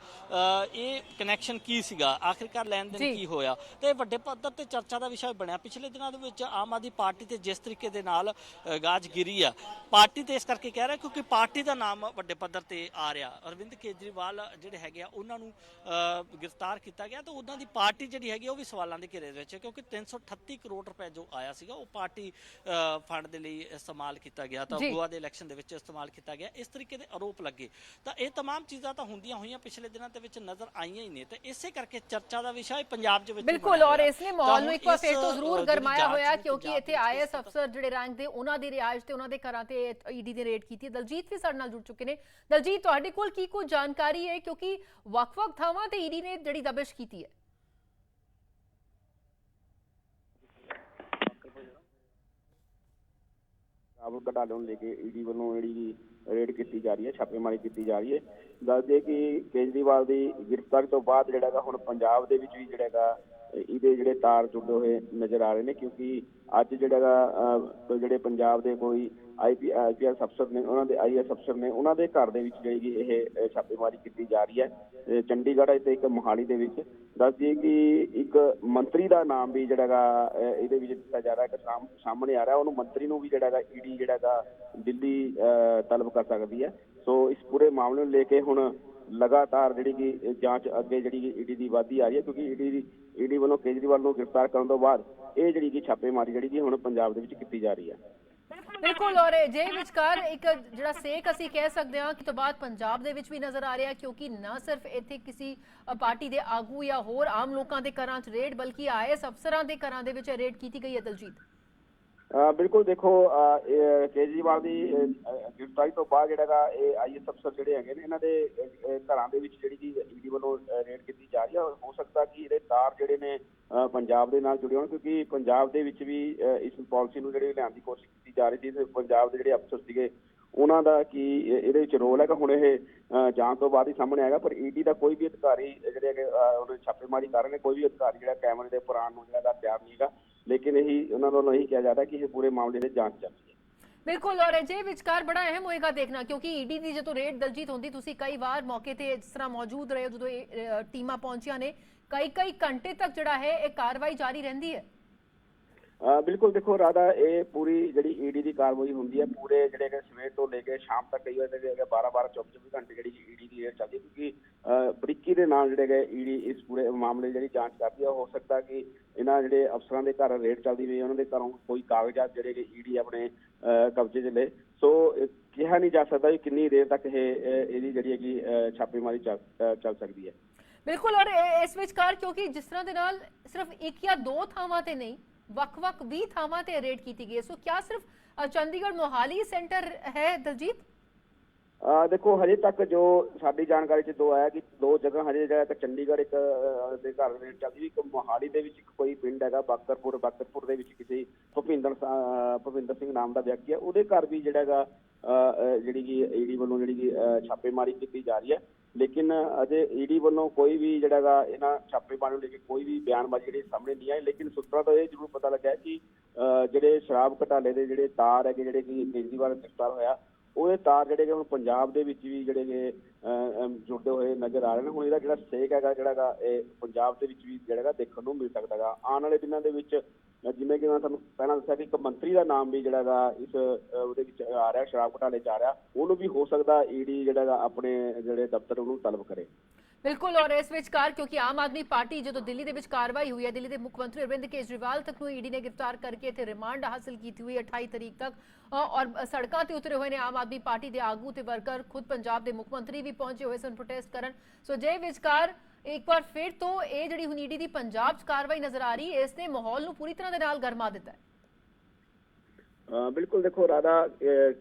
ਇਹ ਕਨੈਕਸ਼ਨ ਕੀ ਸੀਗਾ? ਆਖਿਰਕਾਰ ਲੈਣ ਦੇਣ। ਕੀ ਹੋਇਆ? ਤੇ ਵੱਡੇ ਪੱਧਰ ਤੇ ਚਰਚਾ ਦਾ ਵਿਸ਼ਾ ਬਣਿਆ। ਪਿਛਲੇ ਦਿਨਾਂ ਦੇ ਵਿੱਚ ਆਮ ਆਦਮੀ ਪਾਰਟੀ ਤੇ ਜਿਸ ਤਰੀਕੇ ਦੇ ਨਾਲ ਅ, ਗਾਜ ਗਿਰੀ ਆ ਪਾਰਟੀ ਤੇ ਇਸ ਕਰਕੇ ਕਹਿ ਰਿਹਾ ਕਿਉਂਕਿ ਪਾਰਟੀ ਦਾ ਨਾਮ ਵੱਡੇ ਪੱਧਰ ਤੇ ਆ ਰਿਹਾ ਅਰਵਿੰਦ ਕੇਜਰੀਵਾਲ ਜਿਹੜੇ ਹੈਗੇ ਆ ਉਹਨਾਂ ਨੂੰ ਅ, ਗ੍ਰਿਫਤਾਰ ਕੀਤਾ ਗਿਆ ਤੇ ਉਹਨਾਂ ਦੀ ਪਾਰਟੀ ਜਿਹੜੀ ਹੈਗੀ ਆ, ਉਹ ਵੀ ਸਵਾਲਾਂ ਦੇ ਘੇਰੇ ਦੇ ਵਿੱਚ ਹੈ ਕਿਉਂਕਿ 338 ਕਰੋੜ ਰੁਪਏ ਜੋ ਆਇਆ ਸੀਗਾ ਉਹ ਪਾਰਟੀ ਅ, ਫੰਡ ਦੇ ਲਈ ਇਸਤੇਮਾਲ ਕੀਤਾ ਗਿਆ ਤਾਂ ਜੀ। ਗੋਆ ਦੇ ਇਲੈਕਸ਼ਨ ਦੇ ਵਿੱਚ ਇਸਤੇਮਾਲ ਕੀਤਾ ਗਿਆ ਇਸ ਤਰੀਕੇ ਦੇ ਆਰੋਪ ਲੱਗੇ ਤਾਂ ਇਹ तमाम ਚੀਜ਼ਾਂ ਤਾਂ ਹੁੰਦੀਆਂ ਹੋਈਆਂ ਪਿਛਲੇ ਦਿਨਾਂ ਦੇ ਵਿੱਚ ਨਜ਼ਰ ਆਈਆਂ ਹੀ ਨੇ ਤੇ ਇਸੇ ਕਰਕੇ ਚਰਚਾ ਦਾ ਵਿਸ਼ਾ ਇਹ ਪੰਜਾਬ ਦੇ ਵਿੱਚ ਵੀ ਬਿਲਕੁਲ ਬਣਿਆ ਔਰ ਹੋਇਆ। ਇਸ ਨੇ ਤਾਂ ਮਾਹੌਲ ਨੂੰ ਹੁਣ ਇੱਕ ਵਾਰ ਇਸ, ਫੇਰ ਤੋਂ ਅ, ਜ਼ਰੂਰ ਜਿਹੜੀ ਗਰਮਾਇਆ ਹੋਇਆ ਕਿਉਂਕਿ ਇੱਥੇ ਆਈਐਸ ਅਫਸਰ ਜਿਹੜੇ ਰੈਂਕ ਦੇ ਉਹਨਾਂ ਦੀ ਰਿਹਾਇਸ਼ ਤੇ ਉਹਨਾਂ ਦੇ ਘਰਾਂ ਤੇ ਈਡੀ ਨੇ ਰੇਡ ਕੀਤੀ ਹੈ। ਦਲਜੀਤ ਵੀ ਸਾਡੇ ਨਾਲ ਜੁੜ ਚੁੱਕੇ ਨੇ। ਦਲਜੀਤ ਤੁਹਾਡੇ ਕੋਲ ਕੀ ਕੁਝ ਜਾਣਕਾਰੀ ਹੈ? ਕਿਉਂਕਿ ਵੱਖ-ਵੱਖ ਥਾਵਾਂ ਤੇ ਈਡੀ ਨੇ ਜਿਹੜੀ ਦਬਿਸ਼ ਕੀਤੀ ਹੈ। ਸ਼ਰਾਬ ਘਟਾਲੇ ਨੂੰ ਲੈ ਕੇ ਈਡੀ ਵੱਲੋਂ ਜਿਹੜੀ ਰੇਡ ਕੀਤੀ ਜਾ ਰਹੀ ਹੈ ਛਾਪੇਮਾਰੀ ਕੀਤੀ ਜਾ ਰਹੀ ਹੈ। ਦੱਸਦੇ ਕਿ ਕੇਜਰੀਵਾਲ ਦੀ ਗ੍ਰਿਫਤਾਰੀ ਤੋਂ ਬਾਅਦ ਜਿਹੜਾ ਹੈਗਾ ਹੁਣ ਪੰਜਾਬ ਦੇ ਵਿੱਚ ਵੀ ਜਿਹੜਾ ਹੈਗਾ ਇਹਦੇ ਜਿਹੜੇ ਤਾਰ ਜੁੜੇ ਹੋਏ ਨਜ਼ਰ ਆ ਰਹੇ ਨੇ, ਕਿਉਂਕਿ ਅੱਜ ਜਿਹੜਾ ਹੈਗਾ ਜਿਹੜੇ ਪੰਜਾਬ ਦੇ ਕੋਈ ਆਈਪੀ ਆਈਪੀਐਸ ਅਫਸਰ ਨੇ, ਉਹਨਾਂ ਦੇ ਆਈਐਸ ਅਫਸਰ ਨੇ, ਉਹਨਾਂ ਦੇ ਘਰ ਦੇ ਵਿੱਚ ਜਿਹੜੀ ਕਿ ਇਹ ਛਾਪੇਮਾਰੀ ਕੀਤੀ ਜਾ ਰਹੀ ਹੈ। ਚੰਡੀਗੜ੍ਹ ਤੇ ਇੱਕ ਮੋਹਾਲੀ ਦੇ ਵਿੱਚ ਦੱਸ ਦਈਏ ਕਿ ਇੱਕ ਮੰਤਰੀ ਦਾ ਨਾਮ ਵੀ ਜਿਹੜਾ ਹੈਗਾ ਇਹਦੇ ਵਿੱਚ ਦਿੱਤਾ ਜਾ ਰਿਹਾ ਹੈ ਕਿ ਸਾਹਮ- ਸਾਹਮਣੇ ਆ ਰਿਹਾ, ਉਹਨੂੰ ਮੰਤਰੀ ਨੂੰ ਵੀ ਜਿਹੜਾ ਹੈਗਾ ਈਡੀ ਜਿਹੜਾ ਹੈਗਾ ਦਿੱਲੀ ਤਲਬ ਕਰ ਸਕਦੀ ਹੈ। ਸੋ ਇਸ ਪੂਰੇ ਮਾਮਲੇ ਨੂੰ ਲੈ ਕੇ ਹੁਣ ਲਗਾਤਾਰ ਜਿਹੜੀ ਕਿ ਜਾਂਚ ਅੱਗੇ ਜਿਹੜੀ ਈਡੀ ਦੀ ਵਾਧੀ ਆ ਰਹੀ ਹੈ, ਕਿਉਂਕਿ ਈਡੀ ਦੀ ਈਡੀ ਵੱਲੋਂ ਕੇਜਰੀਵਾਲ ਨੂੰ ਗ੍ਰਿਫਤਾਰ ਕਰਨ ਤੋਂ ਬਾਅਦ ਇਹ ਜਿਹੜੀ ਕਿ ਛਾਪੇਮਾਰੀ ਜਿਹੜੀ ਕਿ ਹੁਣ ਪੰਜਾਬ ਦੇ ਵਿੱਚ ਕੀਤੀ ਜਾ ਰਹੀ ਹੈ। ਬਿਲਕੁਲ, ਔਰ ਜੇ ਵਿਚਕਾਰ ਇੱਕ ਜਿਹੜਾ ਸੇਕ ਅਸੀਂ ਕਹਿ ਸਕਦੇ ਹਾਂ ਕਿ ਤੋਂ ਬਾਅਦ ਪੰਜਾਬ ਦੇ ਵਿੱਚ ਵੀ ਨਜ਼ਰ ਆ ਰਿਹਾ ਕਿਉਂਕਿ ਨਾ ਸਿਰਫ ਇੱਥੇ ਕਿਸੇ ਪਾਰਟੀ ਦੇ ਆਗੂ ਜਾਂ ਹੋਰ ਆਮ ਲੋਕਾਂ ਦੇ ਘਰਾਂ 'ਚ ਰੇਡ, ਬਲਕਿ ਆਈਐਸ ਅਫਸਰਾਂ ਦੇ ਘਰਾਂ ਦੇ ਵਿੱਚ ਰੇਡ ਕੀਤੀ ਗਈ ਹੈ ਦਲਜੀਤ। ਬਿਲਕੁਲ ਦੇਖੋ ਅਹ ਕੇਜਰੀਵਾਲ ਦੀ ਗ੍ਰਿਫਤਾਰੀ ਤੋਂ ਬਾਅਦ ਜਿਹੜਾ ਹੈਗਾ ਇਹ ਆਈਐਸ ਅਫਸਰ ਜਿਹੜੇ ਹੈਗੇ ਨੇ ਇਹਨਾਂ ਦੇ ਘਰਾਂ ਦੇ ਵਿੱਚ ਜਿਹੜੀ ਕਿ ਈਡੀ ਵੱਲੋਂ ਰੇਡ ਕੀਤੀ ਜਾ ਰਹੀ ਹੈ। ਹੋ ਸਕਦਾ ਕਿ ਇਹਦੇ ਤਾਰ ਜਿਹੜੇ ਨੇ ਪੰਜਾਬ ਦੇ ਨਾਲ ਜੁੜੇ ਹੋਣ ਕਿਉਂਕਿ ਪੰਜਾਬ ਦੇ ਵਿੱਚ ਵੀ ਇਸ ਪਾਲਿਸੀ ਨੂੰ ਜਿਹੜੀ ਲਿਆਉਣ ਦੀ ਕੋਸ਼ਿਸ਼ ਕੀਤੀ ਜਾ ਰਹੀ ਸੀ ਤੇ ਪੰਜਾਬ ਦੇ ਜਿਹੜੇ ਅਫਸਰ ਸੀਗੇ ਉਹਨਾਂ ਦਾ ਕੀ ਇਹਦੇ ਵਿੱਚ ਰੋਲ ਹੈਗਾ। ਹੁਣ ਇਹ ਅਹ, ਜਾਂਚ ਤੋਂ ਬਾਅਦ ਹੀ ਸਾਹਮਣੇ ਆਏਗਾ ਪਰ ਈਡੀ ਦਾ ਕੋਈ ਵੀ ਅਧਿਕਾਰੀ ਜਿਹੜੇ ਹੈਗੇ ਅਹ, ਉਹਨੇ ਛਾਪੇਮਾਰੀ ਕਰ ਰਹੇ ਨੇ ਕੋਈ ਵੀ ਅਧਿਕਾਰੀ ਜਿਹੜਾ ਕੈਮਰੇ ਦੇ ਪੁਰਾਣ ਨੂੰ ਜਿਹੜਾ ਗਾ ਤਿਆਰ ਨਹੀਂ ਹੈਗਾ। ਲੇਕਿਨ ਇਹੀ ਉਹਨਾਂ ਵੱਲੋਂ ਇਹੀ ਕਿਹਾ ਜਾ ਰਿਹਾ ਕਿ ਇਹ ਪੂਰੇ ਮਾਮਲੇ ਦੀ ਜਾਂਚ ਚੱਲ ਰਹੀ ਹੈ। ਬਿਲਕੁਲ ਔਰ ਜੇ ਵਿਚਕਾਰ ਬੜਾ ਅਹਿਮ ਹੋਏਗਾ ਦੇਖਣਾ ਕਿਉਂਕਿ ਈਡੀ ਦੀ ਜਦੋਂ ਰੇਡ ਦਲਜੀਤ ਹੁੰਦੀ ਤੁਸੀਂ ਕਈ ਵਾਰ ਮੌਕੇ ਤੇ ਇਸ ਤਰ੍ਹਾਂ ਮੌਜੂਦ ਰਹੇ ਹੋ ਜਦੋਂ ਇਹ ਟੀਮਾਂ ਪਹੁੰਚੀਆਂ ਨੇ ਕਈ ਕਈ ਘੰਟੇ ਤੱਕ ਜਿਹੜਾ ਹੈ ਇਹ ਕਾਰਵਾਈ ਜਾਰੀ ਰਹਿੰਦੀ ਹੈ? ਬਿਲਕੁਲ ਦੇਖੋ ਰਾਦਾ ਇਹ ਪੂਰੀ ਜਿਹੜੀ ਈਡੀ ਦੀ ਕਾਰਵਾਈ ਹੁੰਦੀ ਹੈ ਪੂਰੇ ਜਿਹੜੇ ਕਿ ਸਵੇਰ ਤੋਂ ਲੈ ਕੇ ਸ਼ਾਮ ਤੱਕ ਕਈ ਵਾਰ ਹੈਗੇ 12 12 24 24 ਘੰਟੇ ਜਿਹੜੀ ਈਡੀ ਦੀ ਰੇਡ ਚੱਲਦੀ ਕਿਉਂਕਿ ਬਰੀਕੀ ਦੇ ਨਾਲ ਜਿਹੜੇ ਹੈਗੇ ਈਡੀ ਇਸ ਪੂਰੇ ਮਾਮਲੇ ਜਿਹੜੀ ਜਾਂਚ ਕਰਦੀ ਹੈ, ਹੋ ਸਕਦਾ ਕਿ ਇਹਨਾਂ ਜਿਹੜੇ ਅਫਸਰਾਂ ਦੇ ਘਰ ਰੇਡ ਚੱਲਦੀ ਹੋਈ ਉਹਨਾਂ ਦੇ ਘਰੋਂ ਕੋਈ ਕਾਗਜ਼ਾਤ ਜਿਹੜੇ ਕਿ ਈਡੀ ਆਪਣੇ ਕਬਜ਼ੇ 'ਚ ਲਏ। ਸੋ ਕਿਹਾ ਨਹੀਂ ਜਾ ਸਕਦਾ ਕਿ ਕਿੰਨੀ ਦੇਰ ਤੱਕ ਇਹ ਇਹਦੀ ਜਿਹੜੀ ਹੈਗੀ ਛਾਪੇਮਾਰੀ ਚੱਲ ਸਕਦੀ ਹੈ। ਬਿਲਕੁਲ, ਔਰ ਇਸ ਵਿਚਕਾਰ ਕਿਉਂਕਿ ਜਿਸ ਤਰ੍ਹਾਂ ਦੇ ਨਾਲ ਸਿਰਫ ਇੱਕ ਜਾਂ ਦੋ ਥਾਵਾਂ ਤੇ ਨਹੀਂ, ਵੱਖ-ਵੱਖ 20 ਥਾਵਾਂ ਤੇ ਰੇਡ ਕੀਤੀ ਗਈ ਸੋ, ਕਿਆ ਸਿਰਫ ਚੰਡੀਗੜ੍ਹ ਮੋਹਾਲੀ ਸੈਂਟਰ ਹੈ ਦਲਜੀਤ? ਆ ਦੇਖੋ, ਹਜੇ ਤੱਕ ਜੋ ਸਾਡੀ ਜਾਣਕਾਰੀ ਚ ਦੋ ਆਇਆ ਕਿ ਦੋ ਜਗ੍ਹਾ ਹਜੇ ਜਿਹੜਾ ਇੱਕ ਚੰਡੀਗੜ੍ਹ ਇੱਕ ਦੇ ਘਰ ਰੇਟ ਚੱਲਦੀ ਇੱਕ ਮੋਹਾਲੀ ਦੇ ਵਿੱਚ ਇੱਕ ਕੋਈ ਪਿੰਡ ਹੈਗਾ ਬਾਕਰਪੁਰ ਬਾਕਰਪੁਰ ਦੇ ਵਿੱਚ ਕਿਸੇ ਭੁਪਿੰਦਰ ਭੁਪਿੰਦਰ ਸਿੰਘ ਨਾਮ ਦਾ ਵਿਅਕਤੀ ਹੈ, ਉਹਦੇ ਘਰ ਵੀ ਜਿਹੜਾ ਹੈਗਾ ਜਿਹੜੀ ਕਿ ਈਡੀ ਵੱਲੋਂ ਜਿਹੜੀ ਕਿ ਛਾਪੇਮਾਰੀ ਕੀਤੀ ਜਾ ਰਹੀ ਹੈ। ਲੇਕਿਨ ਅਜੇ ਈਡੀ ਵੱਲੋਂ ਕੋਈ ਵੀ ਜਿਹੜਾ ਹੈਗਾ, ਇਹਨਾਂ ਛਾਪੇਮਾਰੀ ਨੂੰ ਲੈ ਕੇ ਕੋਈ ਵੀ ਬਿਆਨਬਾਜ਼ੀ ਜਿਹੜੀ ਸਾਹਮਣੇ ਨਹੀਂ ਆਈ, ਲੇਕਿਨ ਸੂਤਰਾਂ ਤੋਂ ਇਹ ਜ਼ਰੂਰ ਪਤਾ ਲੱਗਾ ਕਿ ਜਿਹੜੇ ਸ਼ਰਾਬ ਘਟਾਲੇ ਦੇ ਜਿਹੜੇ ਤਾਰ ਹੈਗੇ, ਜਿਹੜੇ ਕਿ ਕੇਜਰੀਵਾਲ ਗ੍ਰਿਫਤਾਰ ਹੋਇਆ ਉਹਦੇ ਤਾਰ ਜਿਹੜੇ ਕਿ ਹੁਣ ਪੰਜਾਬ ਦੇ ਵਿੱਚ ਵੀ ਜਿਹੜੇ ਨੇ ਅਹ, ਜੁੜਦੇ ਹੋਏ ਨਜ਼ਰ ਆ ਰਹੇ ਨੇ। ਹੁਣ ਇਹਦਾ ਜਿਹੜਾ ਸੇਕ ਹੈਗਾ ਜਿਹੜਾ ਇਹ ਪੰਜਾਬ ਦੇ ਵਿੱਚ ਵੀ ਜਿਹੜਾ ਹੈਗਾ ਦੇਖਣ ਨੂੰ ਮਿਲ ਸਕਦਾ ਹੈਗਾ। ਆਉਣ ਵਾਲੇ ਦਿਨਾਂ ਦੇ ਵਿੱਚ ਜਿਵੇਂ ਕਿ ਮੈਂ ਤੁਹਾਨੂੰ ਪਹਿਲਾਂ ਦੱਸਿਆ ਕਿ ਇੱਕ ਮੰਤਰੀ ਦਾ ਨਾਮ ਵੀ ਜਿਹੜਾ ਹੈਗਾ ਇਸ ਉਹਦੇ ਵਿੱਚ ਆ ਰਿਹਾ ਸ਼ਰਾਬ ਘਟਾਲੇ ਚ ਆ ਰਿਹਾ। ਉਹਨੂੰ ਵੀ ਹੋ ਸਕਦਾ ਈਡੀ ਜਿਹੜਾ ਹੈਗਾ ਆਪਣੇ ਜਿਹੜੇ ਦਫ਼ਤਰ ਉਹਨੂੰ ਤਲਬ ਕਰੇ। ਬਿਲਕੁਲ, ਔਰ ਇਸ ਵਿਚਕਾਰ ਕਿਉਂਕਿ ਆਮ ਆਦਮੀ ਪਾਰਟੀ ਜਦੋਂ ਦਿੱਲੀ ਦੇ ਵਿੱਚ ਕਾਰਵਾਈ ਹੋਈ ਹੈ, ਦਿੱਲੀ ਦੇ ਮੁੱਖ ਮੰਤਰੀ ਅਰਵਿੰਦ ਕੇਜਰੀਵਾਲ ਤੱਕ ਨੂੰ ਈਡੀ ਨੇ ਗ੍ਰਿਫਤਾਰ ਕਰਕੇ ਇੱਥੇ ਰਿਮਾਂਡ ਹਾਸਲ ਕੀਤੀ ਹੋਈ ਹੈ 28 ਤਰੀਕ ਤੱਕ। ਔਰ ਸੜਕਾਂ ਤੇ ਉਤਰੇ ਹੋਏ ਨੇ ਆਮ ਆਦਮੀ ਪਾਰਟੀ ਦੇ ਆਗੂ ਤੇ ਵਰਕਰ, ਖੁਦ ਪੰਜਾਬ ਦੇ ਮੁੱਖ ਮੰਤਰੀ ਵੀ ਪਹੁੰਚੇ ਹੋਏ ਸਨ ਪ੍ਰੋਟੈਸਟ ਕਰਨ। ਸੋ ਜੇ ਵਿਚਕਾਰ ਇੱਕ ਵਾਰ ਫਿਰ ਤੋਂ ਇਹ ਜਿਹੜੀ ਹੁਣ ਈਡੀ ਦੀ ਪੰਜਾਬ 'ਚ ਕਾਰਵਾਈ ਨਜ਼ਰ ਆ ਰਹੀ ਹੈ ਇਸ ਨੇ ਮਾਹੌਲ ਨੂੰ ਪੂਰੀ ਤਰ੍ਹਾਂ ਦੇ ਨਾਲ ਗਰਮਾ ਦਿੱਤਾ ਹੈ। ਬਿਲਕੁਲ ਦੇਖੋ ਰਾਧਾ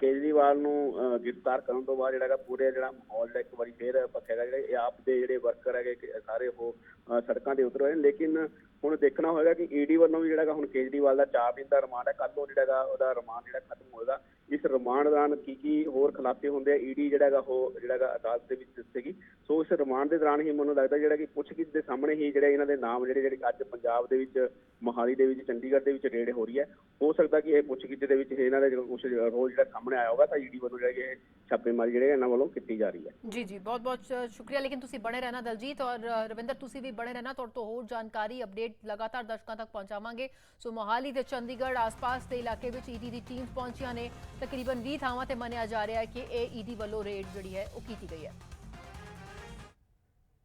ਕੇਜਰੀਵਾਲ ਨੂੰ ਅਹ ਗ੍ਰਿਫਤਾਰ ਕਰਨ ਤੋਂ ਬਾਅਦ ਜਿਹੜਾ ਹੈਗਾ ਪੂਰੇ ਜਿਹੜਾ ਮਾਹੌਲ ਦਾ ਇੱਕ ਵਾਰੀ ਫੇਰ ਪੱਖੇਗਾ ਜਿਹੜੇ ਇਹ ਆਪ ਦੇ ਜਿਹੜੇ ਵਰਕਰ ਹੈਗੇ ਸਾਰੇ ਉਹ ਸੜਕਾਂ ਤੇ ਉਤਰ ਹੋਏ ਨੇ, ਲੇਕਿਨ ਹੁਣ ਦੇਖਣਾ ਹੋਏਗਾ ਕਿ ਈਡੀ ਵੱਲੋਂ ਵੀ ਜਿਹੜਾ ਹੁਣ ਕੇਜਰੀਵਾਲ ਦਾ 4 ਦਿਨ ਦਾ ਰਿਮਾਂਡ ਹੈ ਕੱਲ ਤੋਂ ਜਿਹੜਾ ਉਹਦਾ ਰਿਮਾਂਡ ਜਿਹੜਾ ਖਤਮ ਹੋਏਗਾ। ਇਸ ਰਿਮਾਂਡ ਦੌਰਾਨ ਕੀ ਕੀ ਹੋਰ ਖੁਲਾਸੇ ਹੁੰਦੇ ਆ ਈਡੀ ਜਿਹੜਾ ਉਹ ਜਿਹੜਾ ਅਦਾਲਤ ਦੇ ਵਿੱਚ ਦੱਸੇਗੀ। ਸੋ ਇਸ ਰਿਮਾਂਡ ਦੇ ਦੌਰਾਨ ਹੀ ਮੈਨੂੰ ਲੱਗਦਾ ਜਿਹੜਾ ਕਿ ਪੁੱਛਗਿੱਛ ਦੇ ਸਾਹਮਣੇ ਹੀ ਜਿਹੜੇ ਇਹਨਾਂ ਦੇ ਨਾਮ ਜਿਹੜੇ ਜਿਹੜੇ ਅੱਜ ਪੰਜਾਬ ਦੇ ਵਿੱਚ, ਮੋਹਾਲੀ ਦੇ ਵਿੱਚ, ਚੰਡੀਗੜ੍ਹ ਦੇ ਵਿੱਚ ਰੇਡ ਹੋ ਰਹੀ ਹੈ। ਹੋ ਸਕਦਾ ਕਿ ਇਹ ਪੁੱਛਗਿੱਛ ਦੇ ਵਿੱਚ ਇਹਨਾਂ ਦੇ ਕੁਝ ਰੋਲ ਜਿਹੜਾ ਸਾਹਮਣੇ ਆਇਆ ਹੋਗਾ ਤਾਂ ਈਡੀ ਵੱਲੋਂ ਜਿਹੜਾ ਕਿ ਇਹ ਛਾਪੇਮਾਰੀ ਜਿਹੜੇ ਇਹਨਾਂ ਵੱਲੋਂ ਕੀਤੀ ਜਾ ਰਹੀ ਹੈ। ਜੀ ਜੀ ਬਹੁਤ ਬਹੁਤ ਸ਼ੁਕਰੀਆ। ਲੇਕਿਨ ਤੁਸੀਂ ਬਣੇ ਰਹਿਣਾ ਦਲਜੀਤ ਔਰ ਰਵਿੰਦਰ, ਤੁਸੀਂ ਵੀ ਬਣੇ ਰਹਿਣਾ। ਤੁਹਾਡੇ ਤੋਂ ਹੋਰ ਜਾਣਕਾਰੀ ਅਪਡੇਟ ਲਗਾਤਾਰ ਦਰਸ਼ਕਾਂ ਤੱਕ ਪਹੁੰਚਾਵਾਂਗੇ। ਸੋ ਮੋਹਾਲੀ ਤੇ ਚੰਡੀਗੜ੍ਹ ਆਸ-ਪਾਸ ਦੇ ਇਲਾਕੇ ਵਿੱਚ ਈਡੀ ਦੀ ਟੀਮ ਪਹੁੰਚੀਆਂ ਨੇ। ਤਕਰੀਬਨ 20 ਥਾਵਾਂ ਤੇ ਮੰਨਿਆ ਜਾ ਰਿਹਾ ਹੈ ਕਿ ਇਹ ਈਡੀ ਵੱਲੋਂ ਰੇਡ ਜਿਹੜੀ ਹੈ, ਉਹ ਕੀਤੀ ਗਈ ਹੈ।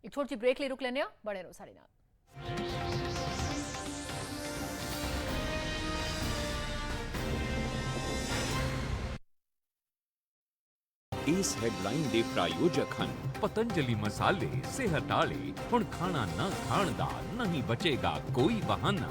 ਇੱਕ ਛੋਟੀ ਜਿਹੀ ਬ੍ਰੇਕ ਲਈ ਰੁਕ ਲੈਂਦੇ ਹਾਂ। ਬਣੇ ਰਹੋ ਸਾਡੇ ਨਾਲ। ਇਸ ਹੈਡਲਾਈਨ ਦੇ ਪ੍ਰਾਯੋਜਕ ਹਨ, ਪਤੰਜਲੀ ਮਸਾਲੇ, ਸਿਹਤ ਵਾਲੇ ਹੁਣ ਖਾਣਾ ਨਾ ਖਾਣ ਦਾ ਨਹੀਂ ਬਚੇਗਾ ਕੋਈ ਬਹਾਨਾ।